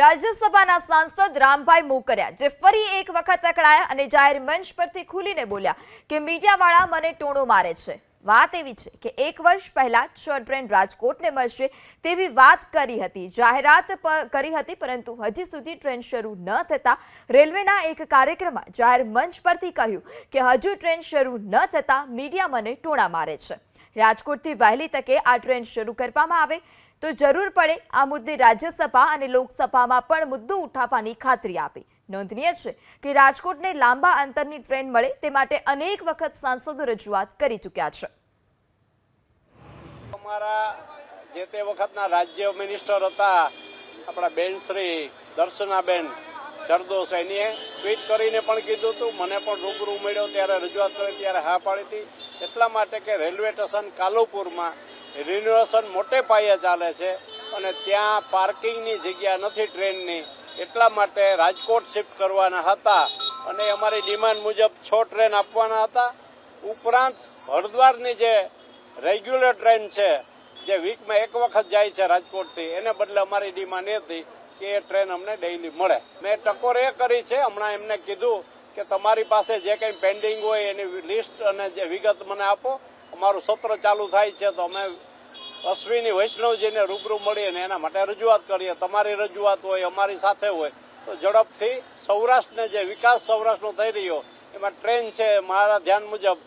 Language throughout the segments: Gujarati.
રાજ્યસભાના સાંસદ રામભાઈ મોકરિયા, જે ફરી એક વખત અકળાયા અને જાહેર મંચ પરથી ખુલીને બોલ્યા કે મીડિયાવાળા મને ટોણો મારે છે. વાત એવી છે કે એક વર્ષ પહેલા છ ટ્રેન રાજકોટને મળશે તેવી વાત કરી હતી, જાહેરાત કરી હતી, પરંતુ હજી સુધી ટ્રેન શરૂ ન થતાં રેલવેના એક કાર્યક્રમમાં જાહેર મંચ પરથી કહ્યું કે હજુ ટ્રેન શરૂ ન થતાં મીડિયા મને ટોણા મારે છે. રાજકોટથી વહેલી તકે આ ટ્રેન શરૂ કરવામાં આવે તો જરૂર પડે આ મુદ્દે રાજ્યસભા અને લોકસભામાં પણ મુદ્દો ઉઠાવવાની ખાતરી આપી. નોંધનીય છે કે રાજકોટને લાંબા અંતરની ટ્રેન મળે તે માટે અનેક વખત સાંસદો રજૂઆત કરી ચૂક્યા છે. જે તે વખતના રાજ્ય મિનિસ્ટર હતા, આપણા બેન શ્રી દર્શનાબેન જરદોસ એનીએ ટ્વીટ કરીને પણ કીધું હતું, મને પણ રૂબરૂ મળ્યો ત્યારે રજૂઆત કરી, ત્યારે હા પાડી હતી. એટલા માટે કે રેલવે સ્ટેશન કાલુપુરમાં રિનોવેશન મોટે પાયે ચાલે છે અને ત્યાં પાર્કિંગની જગ્યા નથી ટ્રેનની. એટલા માટે રાજકોટ શિફ્ટ કરવાના હતા અને અમારી ડિમાન્ડ મુજબ છ ટ્રેન આપવાના હતા. ઉપરાંત હરદ્વારની જે રેગ્યુલર ટ્રેન છે, જે વીકમાં એક વખત જાય છે રાજકોટથી, એને બદલે અમારી ડિમાન્ડ એ હતી કે એ ટ્રેન અમને ડેઇલી મળે. મેં ટકોર એ કરી છે, હમણાં એમને કીધું કે તમારી પાસે જે કંઈ પેન્ડિંગ હોય એની લિસ્ટ અને જે વિગત મને આપો. અમારું સત્ર ચાલુ થાય છે તો અમે અશ્વિની વૈષ્ણવજીને રૂબરૂ મળીએ અને એના માટે રજૂઆત કરીએ. તમારી રજૂઆત હોય, અમારી સાથે હોય. તો ઝડપથી સૌરાષ્ટ્રને જે વિકાસ સૌરાષ્ટ્રનો થઈ રહ્યો, એમાં ટ્રેન છે, મારા ધ્યાન મુજબ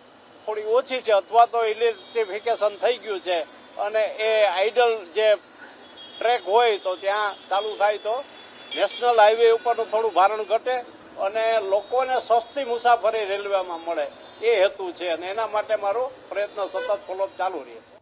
થોડી ઓછી છે અથવા તો ઇલેક્ટ્રિફિકેશન થઈ ગયું છે અને એ આઈડલ જે ટ્રેક હોય તો ત્યાં ચાલુ થાય તો નેશનલ હાઈવે ઉપરનું થોડું ભારણ ઘટે. અને લોકોને સસ્તી મુસાફરી રેલવેમાં મળે એ હેતુ છે અને એના માટે મારો પ્રયત્ન સતત ફોલોઅપ ચાલુ રહે.